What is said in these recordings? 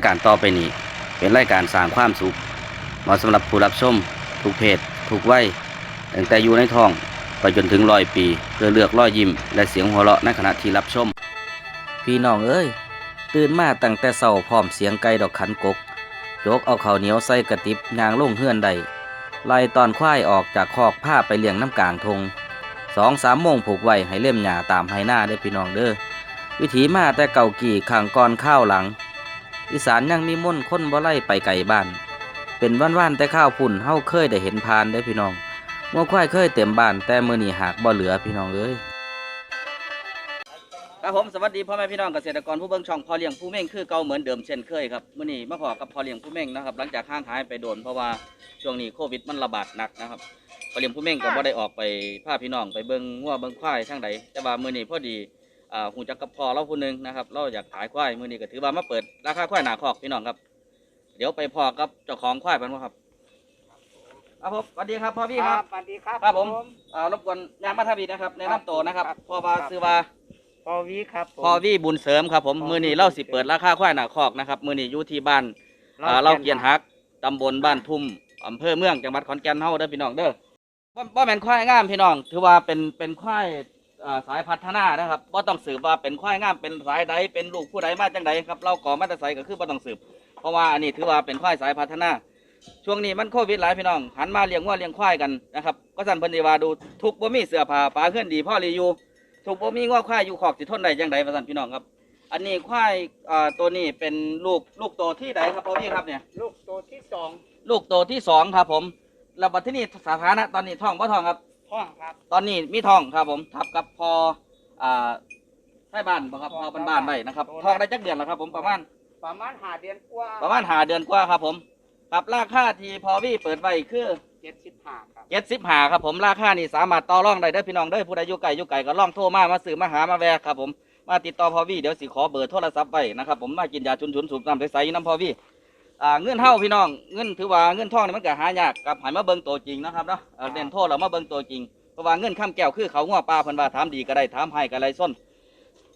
ายการต่อไปนี้ เป็นรายการสร้างความสุขเหมาะสำหรับผู้รับชมทุกเพศทุกวัยตั้งแต่อยู่ในท้องไปจนถึงร้อยปี เพื่อเลือกรอยยิ้ม และเสียงหัวเราะในขณะที่รับชม พี่น้องเอ้ย ตื่นมาตั้งแต่เช้าพร้อมเสียงไก่ดอกขันกกโจกเอาข้าวเหนียวใส่กระติบยางลงเฮือนใดไล่ตอนควายออกจากคอกผ้าไปเลี้ยงน้ำกลางทงสองสามโมงผูกไว้ให้เล่มหญ้าตามให้หน้าได้พี่น้องเด้อวิถีมาแต่เก่ากี่ขังก่อนข้าวหลัง อีสานยังมีม่นต์คนบ่ไล่ไปไก่บ้าน เป็นว่านๆแต่ข้าวพุ่นเฮาเคยได้เห็นพานได้พี่น้องงัวควายเคยเต็มบ้านแต่มื้อนี้หากบ่เหลือพี่น้องเอ้ยครับผมสวัสดีพ่อแม่พี่น้องเกษตรกรผู้เบิ่งช่องพอเลี้ยงผู้เม่งคือเก่าเหมือนเดิมเช่นเคยครับมื้อนี้มาพอกับพอเลี้ยงผู้เม่งนะครับ หลังจากห่างหายไปโดนเพราะว่าช่วงนี้โควิดมันระบาดหนักนะครับพอเลี้ยงผู้เม่งก็บ่ได้ออกไปพาพี่น้องไปเบิ่งงัวเบิ่งควายทางใดแต่ว่ามื้อนี้พอดี หูจักกับพ่อเราผู้หนึงนะครับ เราอยากขายควายมื้อนี้ก็ถือว่ามาเปิดราคาควายหน้าคอกพี่น้องครับ เดี๋ยวไปพอกับเจ้าของควายกันว่าครับครับผมสวัสดีครับพ่อพี่ครับสวัสดีครับครับผมอ่ารบกวนยางมาทวีนะครับแนะนำตัวนะครับครับพ่อว่าครับซื้อว่าพอวีครับผมพ่อวี่บุญเสริมครับผมพ่อมือนี้วี่เล่าสิเปิดราคาควายหน้าคอกนะครับมือนี้อยู่ที่บ้านอ่าเล่าเกียนฮักตำบลบ้านทุ่มอำเภอเมืองจังหวัดขอนแก่นเฮาเด้อพี่น้องเด้อบ่บ่แม่นควายงามพี่น้อง ถือว่าเป็นเป็นควาย อ่าสายพัฒนานะครับบ่ต้องสืบว่าเป็นควายงามเป็นสายใดเป็นลูกผู้ใดมาจังใดครับเราก่อมาแต่ไสก็คือบ่ต้องสืบ เพราะว่าอันนี้ถือว่าเป็นควายสายพัฒนา ช่วงนี้มันโควิดหลายพี่น้องหันมาเลี้ยงวัวเลี้ยงควายกันนะครับก็สั่นเพิ่นสิว่าดูทุกบ่มีเสื้อผ้าปลาเคลื่อนดีพ่อรีอยู่ทุกบ่มีงัวควายอยู่คอกสิทนได้จังไดว่าซั่นพี่น้องครับ อันนี้ควายอ่าตัวนี้เป็นลูกลูกโตที่ใดครับพ่อพี่ครับเนี่ย ลูกตัวที่สองลูกโตที่สองครับผมแล้วบัดที่นี่สถานะตอนนี้ท้องบ่ท้องครับ พ่องครับ ตอนนี้มีท้องครับผมทับกับพออ่าใต้บ้านบ่ครับพอบ้านๆได้นะครับท้องได้จักเดือนแล้วครับ ผมประมาณประมาณหาเดือนกว่าประมาณหาเดือนกว่าครับผมครับราคาที่พอวี่เปิดไว้คือเจ็ดสิบห้าครับเจ็ดสิบหาครับผมราคานี่สามารถต่อรองได้เด้อพี่น้องเด้อผู้ใดอยู่ไกลอยู่ไกลก็ลองโทรมามาซื้อมาหามาแวะครับผมมาติดต่อพอวี่เดี๋ยวสิขอเบอร์โทรศัพท์ไว้นะครับผมมากินยาชุนชุนๆสูบน้ำใสๆอยู่น้ำพอวี่ อ่าเงินเท่าพี่น้องเงินถือว่าเงินทองนี่มันก็หายากกับใหายมาเบิ่งตัวจริงนะครับเนาะเออเด่นโทษเรามาเบิ่งตัวจริงเพราะว่าเงินข้ามแก้วคือเขางัวปลาเพิ่นว่าถามดีก็ได้ถามให้ก็ไรส้น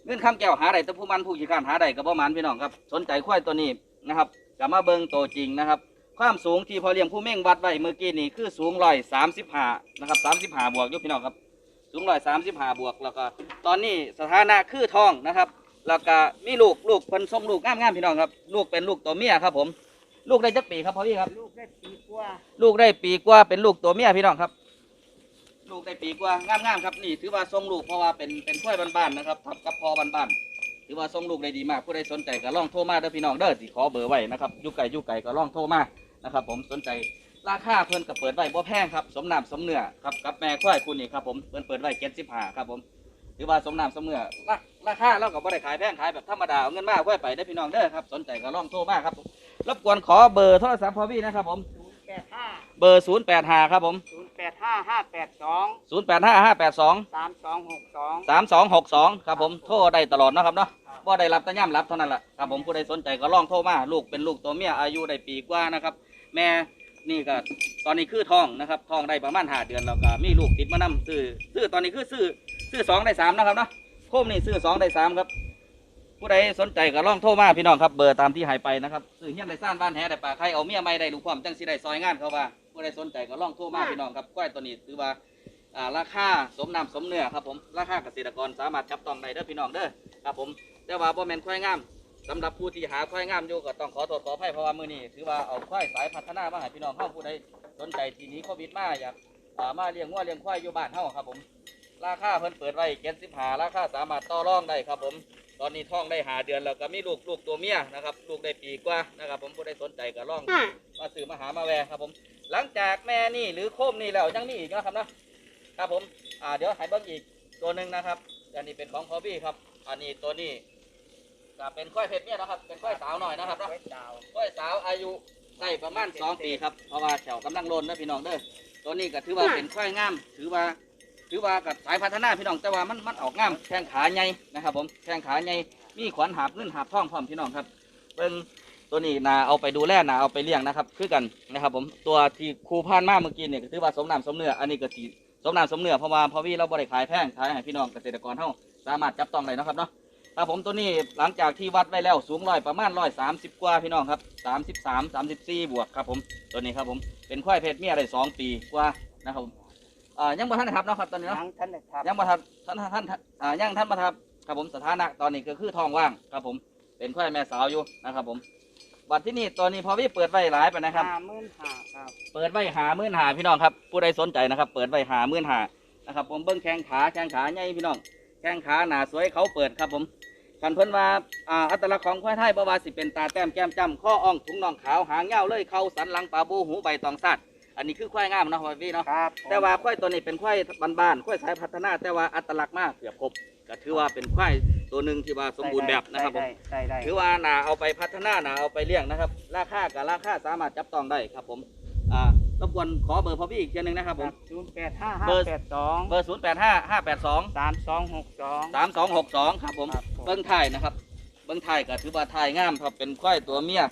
เงินข้ามแก้วหาได้แต่ผู้มันผู้ขี้การหาได้ก็ประมาณพี่น้องครับสนใจควายตัวนี้นะครับก็มาเบิ่งตัวจริงนะครับ ความสูงที่พอเลี้ยงผู้เม่งวัดไว้เมื่อกี้นี่คือสูงร้อยสามสิบห้านะครับสามสิบห้าบวกอยกพี่น้องครับสูงร้อยสามสิบห้าบวกแล้วก็ตอนนี้สถานะคือทองนะครับแล้วก็มีลูกลูกเพิ่นส่งลูกงามๆพี่น้องครับ ลูกเป็นลูกตัวเมียครับผม ลูกได้จักปีครับพ่อพี่ครับ ลูกได้ปีกว่าลูกได้ปีกว่าเป็นลูกตัวเมียพี่น้องครับ ลูกได้ปีกว่างามๆครับนี่ ถือว่าทรงลูกเพราะว่าเป็นเป็นกล้วยบ้านๆนะครับทับกับพอบ้านๆถือว่าทรงลูกได้ดีมากผู้ใดสนใจก็ลองโทรมาเด้อพี่น้องเด้อสิขอเบอร์ไว้นะครับอยู่ไกลอยู่ไกลก็ลองโทรมานะครับ ผมสนใจราคาเพิ่นก็เปิดไว้บ่แพงครับสมน้ำสมเนื้อครับกับแม่ควายคุณนี่ครับผมเพิ่นเปิดไว้75ครับผมถือว่าสมน้ำสมเนื้อราราคาเราก็บ่ได้ขายแพงขายแบบธรรมดาเอาเงินมาเอาไว้ไปได้อพี่น้องเด้อครับสนใจก็ลองโทรมาครับผม รบกวนขอเบอร์โทรศัพท์พอพี่นะครับผมศูนย์แปดห้าเบอร์ 085 ครับผม ศูนย์แปดห้าห้าแปดสอง085 582 สามสองหกสอง 3262 ครับผมโทรได้ตลอดเนาะครับเนาะบ่ได้รับแต่ย่ำรับเท่านั้นแหละครับผมผู้ใดสนใจก็ลองโทรมาลูกเป็นลูกตัวเมียอายุได้ปีกว่านะครับ แม่นี่ก็ตอนนี้คือท้องนะครับท้องได้ประมาณห้าเดือนแล้วก็มีลูกติดมานํซื้อซื้อตอนนี้คือซื้อซื้อสองได้สามนะครับเนาะโคมนี่ซื้อสองได้สามครับ ผู้ใดสนใจก็ลองโทรมาพี่น้องครับเบอร์ตามที่หายไปนะครับซื้อเฮียนได้ซ่านบ้านแหได้ป่าใครเอาเมียไม่ได้ลูกความจังสิได้ซอยงานเขาว่าผู้ใดสนใจก็ลองโทรมาพี่น้องครับก้อยตัวนี้ถือว่าอ่าราคาสมน้ำสมเนื้อครับผมราคาเกษตรกรสามารถจับต้องได้เด้อพี่น้องเด้อครับผมแต่ว่าบ่แม่นควายงามสำหรับผู้ที่หาควายงามอยู่ก็ต้องขอโทษขออภัยเพราะว่ามื้อนี้ถือว่าเอาควายสายพัฒนามาให้พี่น้องเฮาผู้ใดสนใจทีนี้โควิดมาอยากอ่ามาเลี้ยงวัวเลี้ยงควายอยู่บ้านเฮาครับผม ราคาเพิ่นเปิดไว้75ราคาสามารถต่อรองได้ครับผมตอนนี้ท้องได้หาเดือนแล้วก็มีลูกลูกตัวเมียนะครับ ลูกได้ปีกว่านะครับ ผมผู้ใดสนใจก็ลองมาซื้อมาหามาแวะครับผม หลังจากแม่นี่หรือโคมนี่แล้วยังมีอีกนะครับเนาะครับผมอ่าเดี๋ยวให้เบิ้งอีกตัวหนึ่งนะครับ อันนี้เป็นของพอบี้ครับ อันนี้ตัวนี้จะเป็นควายเพชรเนี่ยนะครับ เป็นควายสาวหน่อยนะครับเนาะไว้ดาวควายสาวอายุได้ประมาณสองปีครับ เพราะว่าแถวกำลังโลนนะพี่น้องเด้อตัวนี้ก็ถือว่าเป็นควายงาม ถือว่า ถือว่ากับสายพัฒนาพี่น้องแต่ว่ามันมันออกงามแข้งขาใหญ่นะครับ ผมแข้งขาใหญ่มีขวัญหาบเงินหาบทองพร้อมพี่น้องครับเบิ้งตัวนี้นาเอาไปดูแลนาเอาไปเลี้ยงนะครับ คือกันนะครับ ผมตัวที่ครูพานมาเมื่อกี้เนี่ยถือว่าสมน้ำสมเนื้ออันนี้ก็สีสมน้ำสมเนื้อเพราะว่าพอวี่เราบริขายแพงขายให้พี่น้องเกษตรกรเท่าสามารถจับต้องได้นะครับเนาะครับผมตัวนี้หลังจากที่วัดไว้แล้วสูงร้อยประมาณร้อยสามสิบกว่าพี่น้องครับสามสิบสามสามสิบสี่บวกครับผมตัวนี้ครับผมเป็นควายเพศเมียได้สองปีกว่านะครับผม อ่ายังบ่ทันได้ทับเนาะครับตอนนี้เนาะทั้งท่านเลยครับ ยังบ่ทันท่านท่านท่านอ่ายังท่านบ่ทับครับผมสถานะตอนนี้ก็คือทองว่างครับผมเป็นควายแม่สาวอยู่นะครับผมบัดที่นี่ตอนนี้พอพี่เปิดไว้หลายไปนะครับ ห้าหมื่นห้าครับ เปิดไว้หามื่นหาพี่น้องครับผู้ใดสนใจนะครับ เปิดไว้หามื่นหานะครับผมเบิ้งแข้งขาแข้งขาใหญ่พี่น้องแข้งขาหนาสวยเขาเปิดครับผมกันเพิ่นว่าอ่าอัตลักษณ์ของควายไทยบ่ว่าสิเป็นตาแต้มแก้มจ้ำข้ออ่องถุงน่องขาวหางยาวเลยเขาสันหลังปลาบูหูใบตองสัตว์ อันนี้คือควายงามเนาะพ่อพี่เนาะครับแต่ว่าควายตัวนี้เป็นควายบ้านๆควายสายพัฒนา แต่ว่าอัตลักษณ์มากเกือบครบก็ถือว่าเป็นควายตัวหนึ่งที่ว่าสมบูรณ์แบบนะครับผมได้ได้ถือว่านาเอาไปพัฒนานาเอาไปเลี้ยงนะครับ ราคากับราคาสามารถจับต้องได้ครับผมอ่ารบกวนขอเบอร์พ่อพี่อีกเทียหนึงนะครับผมศูนย์แปดห้าห้าเบอร์แปดสองเบอร์ศูนย์แปดห้าห้าแปดสองสามสองหกสองสามสองหกสองครับผมครับผมเบิ้งไทยนะครับ เบิ้งไทยก็ถือว่าไทยงามครับเป็นควายตัวเมีย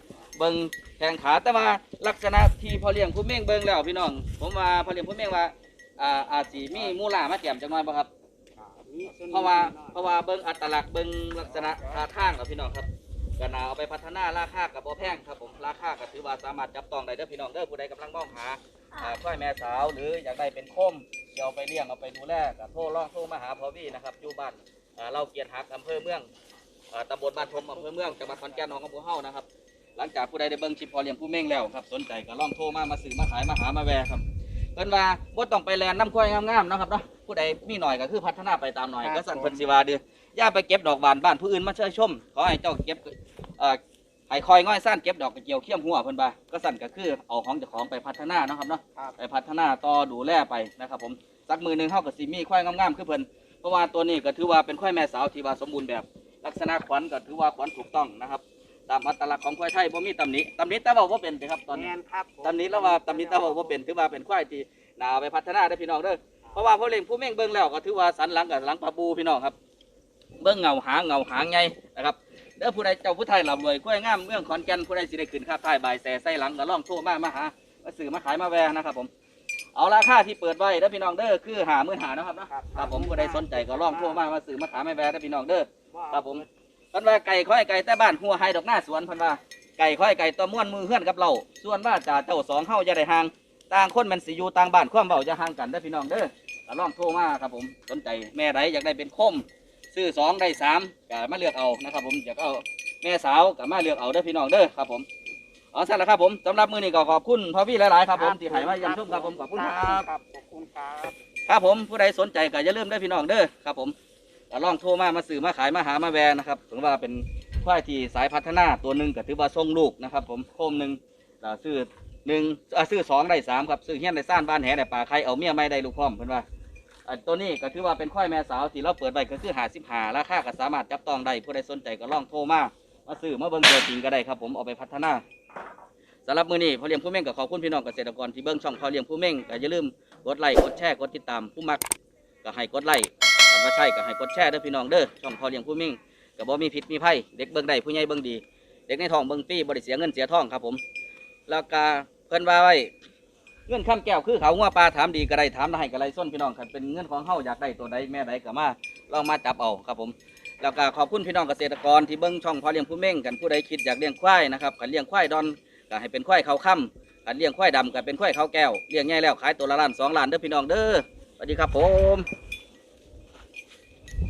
เบิ้งแข้งขาแต่ว่าลักษณะที่พอเลี้ยงผู้เม่งเบิ้งแล้วพี่น้อง ผมว่าพอเลี้ยงผู้เม่งว่าอ่าอาจสีมีมูลามาแจ่มจังหน่อยบ่ครับ เพราะว่าเพราะว่าเบิ้งอัตลักษณ์เบิ้งลักษณะท่าทางครับพี่น้องครับก็น่าเอาไปพัฒนาราคากับบ่แพงครับผมราคาก็ถือว่าสามารถจับต้องได้เด้อพี่น้องเด้อผู้ใดกำลังมองหาอ่าควายแม่สาวหรืออยากได้เป็นคมเดี๋ยวเอาไปเลี้ยงเอาไปดูแลก็โทรลองโทรมาหาพอวี่นะครับอยู่บ้านอ่าเราเกียรติหักอำเภอเมืองตำบลบ้านชมอำเภอเมืองจังหวัดขอนแก่นของอำเภอเฮานะครับ หลังจากผู้ใดได้เบิ่งคลิปพอเลี้ยงผู้เม่งแล้วครับ สนใจก็ลองโทรมามาซื้อมาขายมาหามาแวะครับเพิ่นว่าบ่ต้องไปแลนน้ำควายงามๆเนาะครับเนาะผู้ใดมีหน่อยก็คือพัฒนาไปตามหน่อยก็สั่นเพิ่นสิว่าเด้อย่าไปเก็บดอกบานบ้านผู้อื่นมาเชยชมขอให้เจ้าเก็บเอ่อให้คอยง่อยสั้นเก็บดอกกระเจียวเขี้ยมหัวเพิ่นบ่าก็สั่นก็คือเอาของเจ้าของไปพัฒนาเนาะครับเนาะ ครับ ไปพัฒนาต่อดูแลไปนะครับผมสักมือหนึงเฮาก็สิมีควายงามๆคือเพิ่นเพราะว่าตัวนี้ก็ถือว่าเป็นควายแม่สาวที่ว่าสมบูรณ์แบบ ลักษณะขวัญก็ถือว่าขวัญถูกต้องนะครับ ตามอัตลักษณ์ของควายไทยบ่มีตำหนิตำหนิแต่ว่าบ่เป็นสิครับตอนนี้แม่นครับผมตำหนิแล้วว่าตำหนิแต่ว่าบ่เป็นถือว่าเป็นควายที่น่าเอาไปพัฒนาได้อพี่น้องเด้อเพราะว่าพ่อเลี้ยงผู้เม่งเบิ่งแล้วก็ถือว่าสันหลังกับหลังปลาบูพี่น้องครับ เบิ่งเงาหางเงาหางไงนะครับเด้อผู้ใดเจ้าผู้ไทยลำรวยควายงามเมืองขอนแก่นผู้ใดสิได้ขึ้นค่าท้ายใบายแสใส่หลังก็ล่องโทรมามาหามาซื้อมาขายมาแวนะครับผม เอาราคาที่เปิดไว้เด้อพี่น้องเด้อคือหามื่นหานะครับเนาะครับผมผู้ใดสนใจก็ล่องโทรมามาซื้อมาขายมาแวเด้อพี่น้องเด้อ ครับผม เพันว่าไก่ข้อยไก่แต่บ้านหัวไฮดอกหน้าสวนเพันว่าไก่ข้อยไก่ตัวม้วนมือเฮือนกับเราส่วนว่าจ่าเจ้าสองเฮาจะได้ห่างต่างคนแมันสิอยู่ต่างบ้านความเบาจะห่างกันเด้อพี่น้องเด้อก็ลองโทรมาครับผมสนใจแม่ใดอยากได้เป็นคมซื้อสองได้สามก็มาเลือกเอานะครับผมอยากเอาแม่สาวก็มาเลือกเอาเด้อพี่น้องเด้อครับผมเอาสั่นละครับผมสำหรับมือนี้ก็ขอบคุณพ่อพี่หลายๆครับผมที่ให้มาเยำชุ่มครับผมขอบคุณครับครับขอบคุณครับ ครับผมผู้ใดสนใจก็อย่าลืมเด้อพี่น้องเด้อครับผม ก็ลองโทรมามาสื่อมาขายมาหามาแวร์นะครับถือว่าเป็นควายที่สายพัฒนาตัวหนึ่งก็ถือว่าส่งลูกนะครับ ผมโคมหนึ่งซื้อหนึ่งอ่อซื้อสองได้สามครับซื้อเฮี้ยนได้ซ่านบ้านแหได้ป่าใครเอาเมียไม่ได้ลูกพร้อมเพิ่นว่าอันตัวนี้ก็ถือว่าเป็นควายแม่สาวที่เราเปิดไว้ก็คือหาสิบหาราคาก็สามารถจับต้องได้ผู้ใดสนใจก็ลองโทรมามาซื้อมาเบิ่งตัวจริงก็ได้ครับ ผมเอาไปพัฒนาสำหรับมือนี้พอเลี้ยงผู้เม่งก็ขอบคุณพี่น้องเกษตรกรที่เบิ่งช่องพอเลี้ยงผู้เม่งก็อย่าลืมกดไลค์กดแชร์กดติดตามผู้มักก็ให้กดไลค์ ถ้าว่าใช่ก็ให้กดแชร์เด้อพี่น้องเด้อช่องพอเลี้ยงผู้มิ่งก็บ่มีผิดมีภัยเด็กเบิ่งได้ผู้ใหญ่เบิ่งดี เด็กในท้องเบิ่งฟรีบ่ได้เสียเงินเสียทองครับผม แล้วก็เพิ่นว่าไว้เงินข้ามแก้วคือเขางัวปลาถามดีก็ได้ถามได้ก็ได้ส้นพี่น้องคันเป็นเงินของเฮาอยากได้ตัวใดแม่ใดก็มาลองมาจับเอาครับผมแล้วก็ขอบคุณพี่น้องเกษตรกรที่เบิ่งช่องพอเลี้ยงผู้เม่งกันผู้ใดคิดอยากเลี้ยงควายนะครับกันเลี้ยงควายดอนก็ให้เป็นควายเขาค่ำกันเลี้ยงควายดำก็เป็นควายเขาแก้วเลี้ยงง่ายแล้วขายตัวละล้านสองล้านเด้อพี่น้องเด้อสวัสดีครับผม